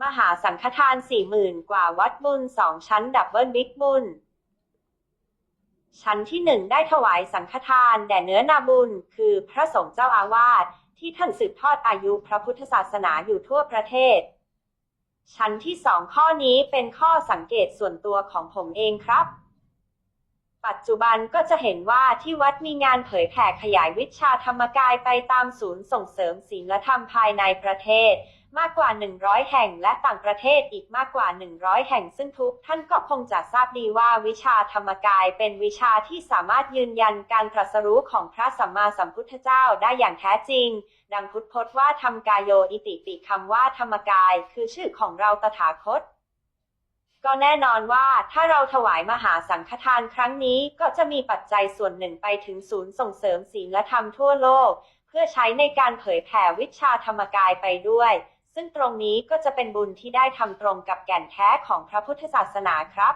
มหาสังฆทานสี่หมื่นกว่าวัดบุญสองชั้นดับเบิลบิ๊กบุญ ชั้นที่หนึ่งได้ถวายสังฆทานแด่เนื้อนาบุญ คือพระสงฆ์เจ้าอาวาสที่ท่านสืบทอดอายุพระพุทธศาสนาอยู่ทั่วประเทศ ชั้นที่สองข้อนี้เป็นข้อสังเกตส่วนตัวของผมเองครับ ปัจจุบันก็จะเห็นว่าที่วัดมีงานเผยแผ่ขยายวิชาธรรมกายไปตามศูนย์ส่งเสริมศีลธรรมภายในประเทศ มากกว่า 100 แห่งและต่างประเทศอีกมากกว่า 100 แห่งซึ่งทุกท่านก็คงจะทราบดีว่าวิชาธรรมกายเป็นวิชาที่สามารถยืนยันการตรัสรู้ของพระสัมมาสัมพุทธเจ้าได้อย่างแท้จริง ดังพุทธพจน์ว่าธรรมกายโยอิติปิคำว่าธรรมกายคือชื่อของเราตถาคตก็แน่นอนว่าถ้าเราถวายมหาสังฆทานครั้งนี้ก็จะมีปัจจัยส่วนหนึ่งไปถึงศูนย์ส่งเสริมศีลธรรมทั่วโลก เพื่อใช้ในการเผยแผ่วิชาธรรมกายไปด้วย ซึ่งตรงนี้ก็จะเป็นบุญที่ได้ทำตรงกับแก่นแท้ของพระพุทธศาสนาครับ